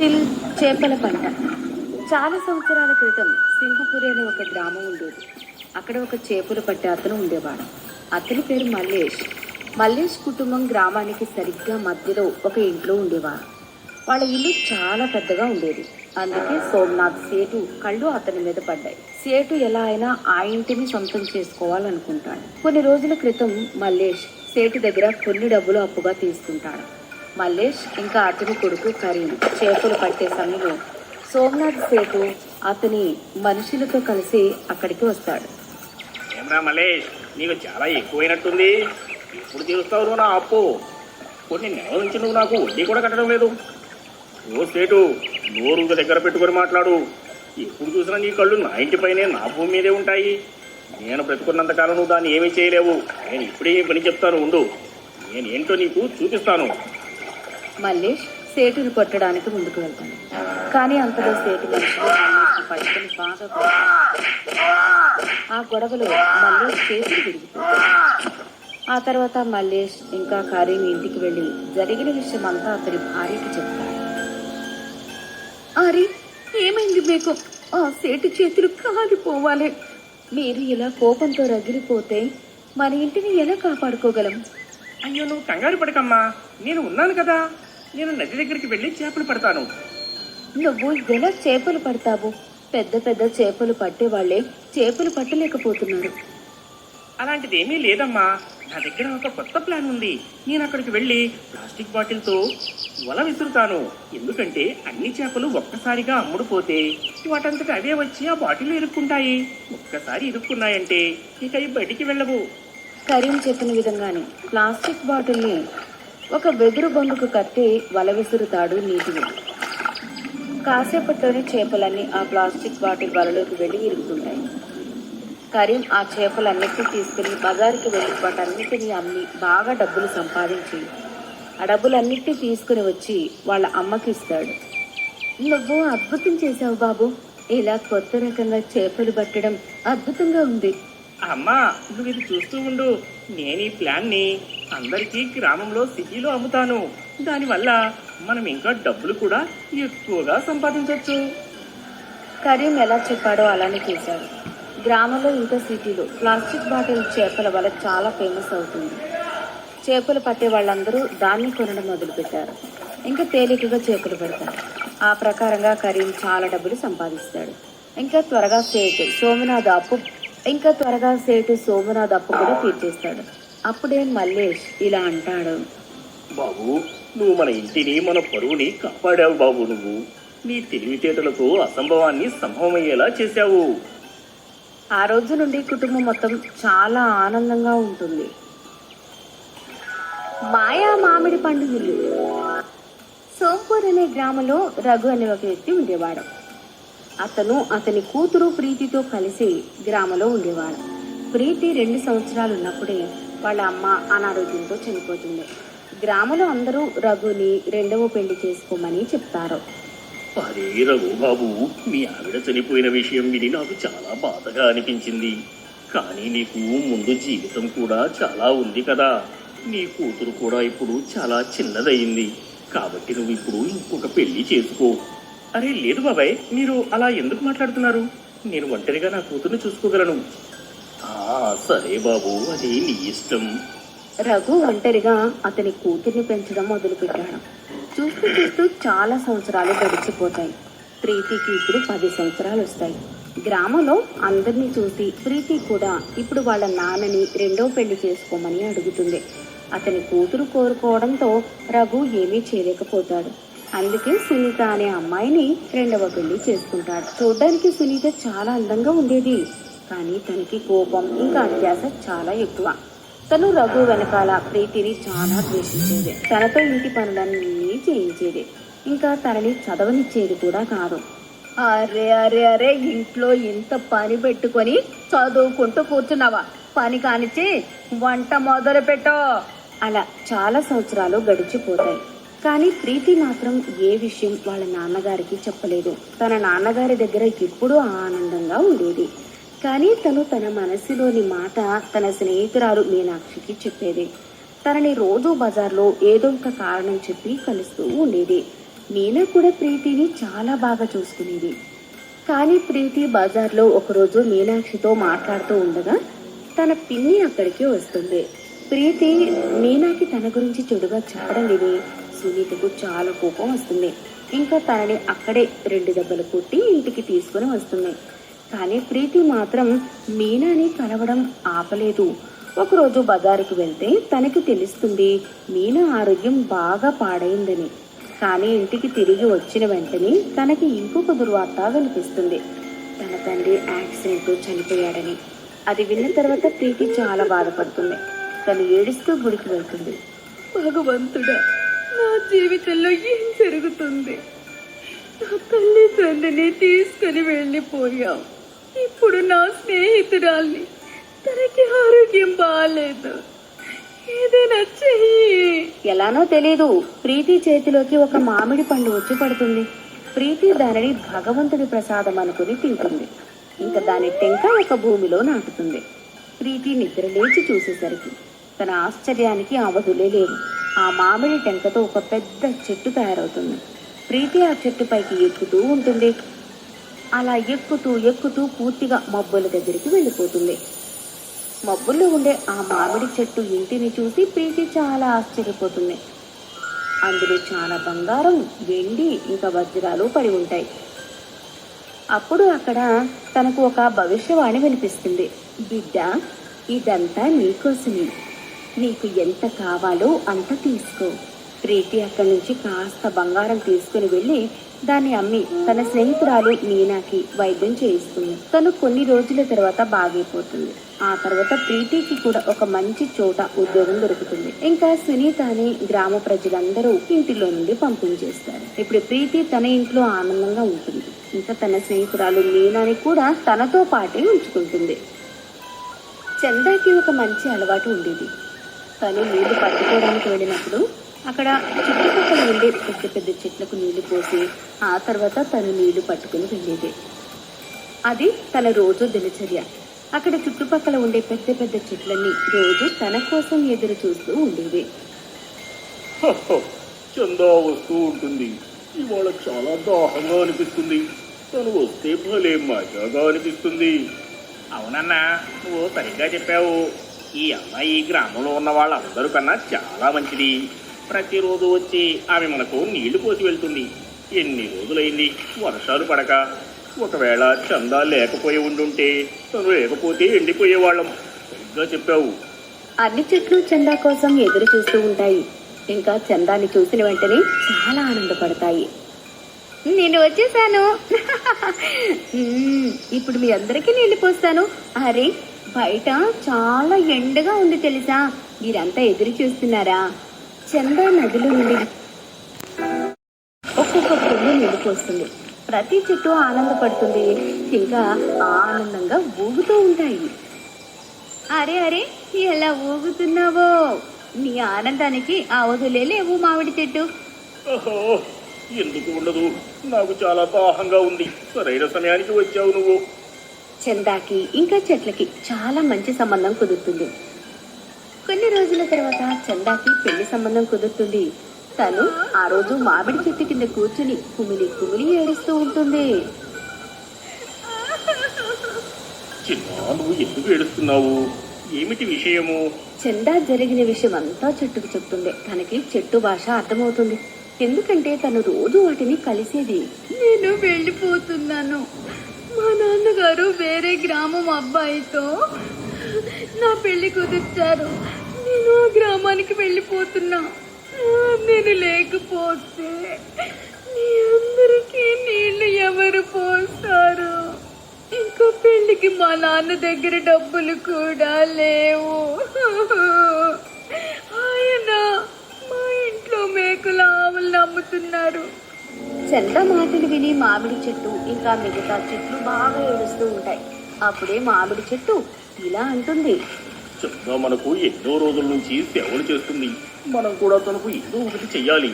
Still చేపల పంట. చాలా సంవత్సరాల క్రితం సింహపురి అనే ఒక గ్రామం ఉండేది. అక్కడ ఒక చేపలు పట్టే అతను ఉండేవాడు. అతని పేరు మల్లేష్. మల్లేష్ కుటుంబం గ్రామానికి సరిగ్గా మధ్యలో ఒక ఇంట్లో ఉండేవారు. వాళ్ళ ఇల్లు చాలా పెద్దగా ఉండేది. అందుకే సోమనాథ్ సేటు కళ్ళు అతని మీద పడ్డాయి. సేటు ఎలా అయినా ఆ ఇంటిని సొంతం చేసుకోవాలనుకుంటాడు. కొన్ని రోజుల క్రితం మల్లేష్ సేటు దగ్గర కొన్ని డబ్బులు అప్పుగా తీసుకుంటాడు. మల్లేష్ ఇంకా అతని కొడుకు కరీం చేపలు పట్టే సమయంలో సోమనాథ్ సేటు అతని మనుషులతో కలిసి అక్కడికి వస్తాడు. ఏమరా మలేష్ నీకు చాలా ఎక్కువైనట్టుంది. ఇప్పుడు తీరుస్తావు నువ్వు నా అప్పు? కొన్ని నెలల నుంచి నువ్వు నాకు వడ్డీ కూడా కట్టడం లేదు. ఓ సేటు నోరు దగ్గర పెట్టుకొని మాట్లాడు. ఎప్పుడు చూసినా నీ కళ్ళు నా ఇంటిపైనే నా భూమి మీదే ఉంటాయి. నేను బ్రతుకున్నంతకాలం నువ్వు దాన్ని ఏమీ చేయలేవు. నేను ఇప్పుడే పని చెప్తాను ఉండు. నేను ఏంటో నీకు చూపిస్తాను. మల్లేష్ సేటుని కొట్టడానికి ముందుకు వెళ్తాను. కానీ అంతలో సేటు పట్టుకుని బాగా ఆ గొడవలో మల్లేష్ చేతులు విరిగిపోతాయి. ఆ తర్వాత మల్లేష్ ఇంకా కరీం ఇంటికి వెళ్ళి జరిగిన విషయం అంతా అతని భార్యకి చెప్తాడు. అరే ఏమైంది మీకు? ఆ సేటు చేతులు కాలిపోవాలి. మీరు ఇలా కోపంతో రగిలిపోతే మన ఇంటిని ఎలా కాపాడుకోగలం? అయ్యో నువ్వు కంగారు పడకమ్మా. నేను ఉన్నాను కదా. నేను నది దగ్గరికి వెళ్ళి చేపలు పడతాను. నువ్వు ఎలా చేపలు పడతావు? పెద్ద పెద్ద చేపలు పట్టే వాళ్ళే చేపలు పట్టలేకపోతున్నారు. అలాంటిది ఏమీ లేదమ్మా. నా దగ్గర ఒక కొత్త ప్లాన్ ఉంది. నేను అక్కడికి వెళ్ళి ప్లాస్టిక్ బాటిల్తో వల విసురుతాను. ఎందుకంటే అన్ని చేపలు ఒక్కసారిగా అమ్ముడుపోతే వాటంతట అవే వచ్చి ఆ బాటిల్ ఇరుక్కుంటాయి. ఒక్కసారి ఇరుక్కున్నాయంటే ఇక అవి బయటికి వెళ్ళవు. కరీం చెప్పిన విధంగానే ప్లాస్టిక్ బాటిల్ని ఒక వెదురు బొంగుకు కట్టి వల విసురుతాడు నీటిని కాసేపట్లోనే చేపలన్నీ ఆ ప్లాస్టిక్ బాటిల్ వలలోకి వెళ్ళి ఇరుక్కుంటాయి కరీం ఆ చేపలన్నిటినీ తీసుకుని బజారుకి వెళ్ళి వాటన్నిటిని అమ్మి బాగా డబ్బులు సంపాదించి ఆ డబ్బులన్నిటినీ తీసుకుని వచ్చి వాళ్ళ అమ్మకి ఇస్తాడు. నువ్వు అద్భుతం చేశావు బాబు. ఇలా కొత్త రకంగా చేపలు పట్టడం అద్భుతంగా ఉంది. అమ్మా నువ్వు ఇది చూస్తూ ఉండు. నేను ఈ ప్లాన్ని అందరికీ గ్రామంలో సిటీలో అమ్ముతాను. దానివల్ల మనం ఇంకా డబ్బులు కూడా ఎక్కువగా సంపాదించవచ్చు కరీం ఎలా చెప్పాడో అలానే చేశాడు. గ్రామంలో ఇంకా సిటీలో ప్లాస్టిక్ బాటిల్ చేపల వల్ల చాలా ఫేమస్ అవుతుంది. చేపలు పట్టే వాళ్ళందరూ దాన్ని కొనడం మొదలుపెట్టారు. ఇంకా తేలికగా చేపలు పెడతారు. ఆ ప్రకారంగా కరీం చాలా డబ్బులు సంపాదిస్తాడు. ఇంకా త్వరగా సేటు సోమనాథ్ అప్పు ఇంకా త్వరగా సేటు సోమనాథ్ అప్పు కూడా తీర్చేస్తాడు. అప్పుడే మల్లేష్ ఇలా అంటాడు. బాబు నువ్వు మన ఇంటిని మన పరువుని కాపాడావు బాబు నువ్వు. నీ తెలివితేటలతో అసంభవాన్ని సంభవమయ్యేలా చేశావు. ఆ రోజు నుండి కుటుంబం మొత్తం చాలా ఆనందంగా ఉంటుంది. మాయా మామిడి పండు ఇల్లు. సోంపూర్ అనే గ్రామంలో రఘు అనే ఒక వ్యక్తి ఉండేవాడు అతను అతని కూతురు ప్రీతితో కలిసి గ్రామంలో ఉండేవాడు ప్రీతి రెండు సంవత్సరాలు ఉన్నప్పుడే వాళ్ళ అమ్మ అనారోగ్యంతో చనిపోతుంది గ్రామంలో అందరూ రఘుని రెండవ పెళ్ళి చేసుకోమని చెప్తారు. అరే రఘు బాబు మీ ఆవిడ చనిపోయిన విషయం విని నాకు చాలా బాధగా అనిపించింది. కానీ నీకు ముందు జీవితం కూడా చాలా ఉంది కదా. నీ కూతురు కూడా ఇప్పుడు చాలా చిన్నదయ్యింది కాబట్టి నువ్వు ఇప్పుడు ఇంకొక పెళ్ళి చేసుకో. అరే లేదు బాబాయ్ మీరు అలా ఎందుకు మాట్లాడుతున్నారు? నేను ఒంటరిగా నా కూతుర్ని చూసుకోగలను. సరే బాబు అది నీ ఇష్టం. రఘు ఒంటరిగా అతని కూతుర్ని పెంచడం మొదలుపెట్టాడు. చూస్తూ చూస్తూ చాలా సంవత్సరాలు గడిచిపోతాయి. ప్రీతికి ఇప్పుడు పది సంవత్సరాలు వస్తాయి. గ్రామంలో అందరినీ చూసి ప్రీతి కూడా ఇప్పుడు వాళ్ళ నాన్నని రెండో పెళ్ళి చేసుకోమని అడుగుతుంది. అతని కూతురు కోరుకోవడంతో రఘు ఏమీ చేయలేకపోతాడు. అందుకే సునీత అనే అమ్మాయిని రెండవ పెళ్ళి చేసుకుంటాడు. చూడడానికి సునీత చాలా అందంగా ఉండేది. కానీ తనకి కోపం ఇంకా అత్యాస చాలా ఎక్కువ. తను రఘు వెనకాల ప్రీతిని చాలా ద్వేషించేది. తనతో ఇంటి పనులన్నీ చేయించేది. ఇంకా తనని చదవనిచ్చేది కూడా కాదు. అరే అరే అరే ఇంట్లో ఇంత పని పెట్టుకొని చదువుకుంటూ కూర్చున్నావా? పని కానిచ్చి వంట మొదలు పెట్టో అలా చాలా సంవత్సరాలు గడిచిపోతాయి. కానీ ప్రీతి మాత్రం ఏ విషయం వాళ్ళ నాన్నగారికి చెప్పలేదు. తన నాన్నగారి దగ్గర ఎప్పుడూ ఆనందంగా ఉండేది. కానీ తను తన మనసులోని మాట తన స్నేహితురాలు మీనాక్షికి చెప్పేది. తనని రోజు బజార్లో ఏదో ఒక కారణం చెప్పి కలుస్తూ ఉండేది. మీనా కూడా ప్రీతిని చాలా బాగా చూసుకునేది. కానీ ప్రీతి బజార్లో ఒకరోజు మీనాక్షితో మాట్లాడుతూ ఉండగా తన పిన్ని అక్కడికి వస్తుంది. ప్రీతి మీనాకి తన గురించి చెడుగా చెప్పడం విని సునీతకు చాలా కోపం వస్తుంది. ఇంకా తనని అక్కడే రెండు దెబ్బలు కొట్టి ఇంటికి తీసుకుని వస్తుంది. కానీ ప్రీతి మాత్రం మీనాని కలవడం ఆపలేదు. ఒకరోజు బజారుకి వెళ్తే తనకి తెలుస్తుంది మీనా ఆరోగ్యం బాగా పాడైందని. కానీ ఇంటికి తిరిగి వచ్చిన వెంటనే తనకి ఇంకొక దుర్వార్త కనిపిస్తుంది. తన తండ్రి యాక్సిడెంట్ చనిపోయాడని. అది విన్న తర్వాత ప్రీతి చాలా బాధపడుతుంది. తను ఏడుస్తూ గుడికి వెళ్తుంది. భగవంతుడా నా జీవితంలో ఏం జరుగుతుంది? నా తల్లిదండ్రిని తీసుకుని వెళ్ళిపోయావు ఇప్పుడు నా స్నేహితురాల్ని తనకి ఆరోగ్యం బాగాలేదు ఏదైనా చెయ్యి. ఎలానో తెలీదు. ప్రీతి చేతిలోకి ఒక మామిడి పండు వచ్చి పడుతుంది. ప్రీతి దానిని భగవంతుడి ప్రసాదం అనుకుని తింటుంది. ఇంకా దాని టెంక ఒక భూమిలో నాటుతుంది. ప్రీతి నిద్ర లేచి చూసేసరికి తన ఆశ్చర్యానికి అవధులే లేవు ఆ మామిడి టెంకతో ఒక పెద్ద చెట్టు తయారవుతుంది. ప్రీతి ఆ చెట్టు పైకి ఎక్కుతూ ఉంటుంది. అలా ఎక్కుతూ ఎక్కుతూ పూర్తిగా మబ్బుల దగ్గరికి వెళ్ళిపోతుంది. మబ్బుల్లో ఉండే ఆ మామిడి చెట్టు ఇంటిని చూసి ప్రీతి చాలా ఆశ్చర్యపోతుంది. అందులో చాలా బంగారం వెండి ఇంకా వజ్రాలు పడి ఉంటాయి. అప్పుడు అక్కడ తనకు ఒక భవిష్యవాణి వినిపిస్తుంది. బిడ్డ ఇదంతా నీకోసమే. నీకు ఎంత కావాలో అంత తీసుకో. ప్రీతి అక్కడి నుంచి కాస్త బంగారం తీసుకుని వెళ్ళి దాన్ని అమ్మి తన స్నేహితురాలు మీనాకి వైద్యం చేయిస్తుంది. తను కొన్ని రోజుల తర్వాత బాగైపోతుంది. ఆ తర్వాత ప్రీతికి కూడా ఒక మంచి చోట ఉద్యోగం దొరుకుతుంది. ఇంకా సునీతని గ్రామ ప్రజలందరూ ఇంటిలో నుండి పంపించేస్తారు. ఇప్పుడు ప్రీతి తన ఇంట్లో ఆనందంగా ఉంటుంది. ఇంకా తన స్నేహితురాలు మీనాని కూడా తనతో పాటే ఉంచుకుంటుంది. చందాకి ఒక మంచి అలవాటు ఉండేది. తను నీళ్ళు పట్టుకోవడానికి వెళ్ళినప్పుడు అక్కడ చుట్టుపక్కల ఉండే పెద్ద పెద్ద చెట్లకు నీళ్ళు పోసి ఆ తర్వాత తను నీళ్ళు పట్టుకుని వెళ్ళేది. అది తన రోజు దినచర్య. అక్కడ చుట్టుపక్కల ఉండే పెద్ద పెద్ద చెట్లన్నీ రోజు తన కోసం ఎదురు చూస్తూ ఉండేది హహ, చందా వస్తూ ఉంటుంది. ఇవాళ చాలా దాహంగా అనిపిస్తుంది. తను వస్తే భలే మజాగా అనిపిస్తుంది. అవునన్నా నువ్వు సరిగ్గా చెప్పావు. ఈ అమ్మాయి ఈ గ్రామంలో ఉన్న వాళ్ళందరూ కన్నా చాలా మంచిది. ప్రతిరోజు వచ్చి ఆమె మనకు నీళ్ళు పోసి వెళ్తుంది. ఎన్ని రోజులైంది? వర్షాలు పడక. ఒకవేళ చందా లేకపోయి ఉండుంటే తను లేకపోతే ఎండిపోయేవాళ్ళం. సరిగ్గా చెప్పావు. అన్ని చెట్లు చందా కోసం ఎదురు చూస్తూ ఉంటాయి. ఇంకా చందాన్ని చూసిన వెంటనే చాలా ఆనందపడతాయి. నేను వచ్చేసాను. ఇప్పుడు మీ అందరికీ నీళ్ళు పోస్తాను. అరే బయట చాలా ఎండగా ఉంది తెలుసా? మీరంతా ఎదురు చూస్తున్నారా? చందా నదిలో నుండి ఒక్కొక్క పువ్వు నీళ్ళు పోస్తుంది ప్రతి చెట్టు ఆనందపడుతుంది. ఇంకా ఆనందంగా ఊగుతూ ఉంటాయి. అరే అరే ఎలా ఊగుతున్నావో? నీ ఆనందానికి అవధులే లేవు మామిడి చెట్టు. ఓహో ఎందుకు ఉండదు? నాకు చాలా దాహంగా ఉంది. సరైన సమయానికి వచ్చావు నువ్వు. చందాకి ఇంకా చెట్లకి చాలా మంచి సంబంధం కుదురుతుంది. కొన్ని రోజుల తర్వాత చందాకి పెళ్ళి సంబంధం కుదురుతుంది. తను ఆ రోజు మామిడి చెట్టు కింద కూర్చుని కుమిలి కుమిలి ఏడుస్తూ ఉంటుంది. చిన్న నువ్వు ఎందుకు ఏడుస్తున్నావు? ఏమిటి విషయము? చందా జరిగిన విషయం అంతా చెట్టుకు చెప్తుంది. తనకి చెట్టు భాష అర్థమవుతుంది. ఎందుకంటే తను రోజు వాటిని కలిసేది నేను వెళ్ళిపోతున్నాను. మా నాన్నగారు వేరే గ్రామం అబ్బాయితో నా పెళ్ళి కుదిర్చారు. నేను ఆ గ్రామానికి వెళ్ళిపోతున్నా. నేను లేకపోతే మీ అందరికీ నీళ్ళు ఎవరు పోస్తారు? ఇంకా పెళ్ళికి మా నాన్న దగ్గర డబ్బులు కూడా లేవు. ఆయన మా ఇంట్లో మేకల ఆవులు అమ్ముతున్నారు చెల్ల మాటలు విని మామిడి చెట్టు ఇంకా మిగతా చెట్లు బాగా ఏడుస్తూ ఉంటాయి. అప్పుడే మామిడి చెట్టు ఇలా అంటుంది. చందా మనకు ఎన్నో రోజుల నుంచి సేవలు చేస్తుంది. మనం కూడా తనకు ఏదో ఒకటి చెయ్యాలి.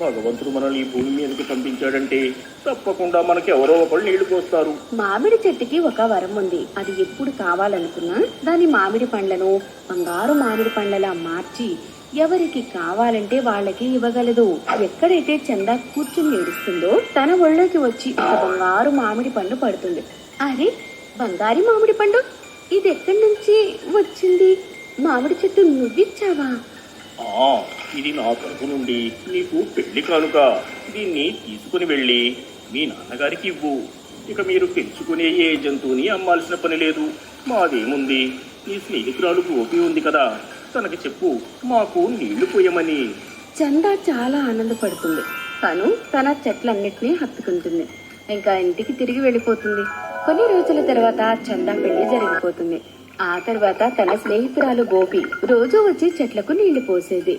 భగవంతుడు మనల్ని ఈ భూమి మీదకి పంపించాడంటే తప్పకుండా మనకి ఎవరో ఒకళ్ళు నీళ్ళు పోస్తారు. మామిడి చెట్టుకి ఒక వరం ఉంది. అది ఎప్పుడు కావాలనుకున్నా దాని మామిడి పండ్లను బంగారు మామిడి పండ్లలా మార్చి ఎవరికి కావాలంటే వాళ్ళకి ఇవ్వగలదు. ఎక్కడైతే చందా కూర్చుని ఏడుస్తుందో తన ఒళ్ళోకి వచ్చి ఒక బంగారు మామిడి పండు పడుతుంది. అరే బంగారు మామిడి పండు? ఇది ఎక్కడి నుంచి వచ్చింది? మామిడి చెట్టు నువ్విచ్చావా? ఇది నా తరపు నుండి. నీకు పెళ్ళి కానుక. దీన్ని తీసుకుని వెళ్ళి మీ నాన్నగారికి ఇవ్వు. ఇక మీరు పెంచుకునే ఏ జంతువుని అమ్మాల్సిన పని లేదు. మాదేముంది? నీ స్నేహితురాలు గోపి ఉంది కదా. తనకి చెప్పు మాకు నీళ్ళు పోయమని. చందా చాలా ఆనందపడుతుంది. తను తన చెట్లన్నిటినీ హత్తుకుంటుంది. ఇంకా ఇంటికి తిరిగి వెళ్ళిపోతుంది. కొన్ని రోజుల తర్వాత చందా పెళ్ళి జరిగిపోతుంది. ఆ తర్వాత తన స్నేహితురాలు గోపి రోజు వచ్చి చెట్లకు నీళ్ళు పోసేది.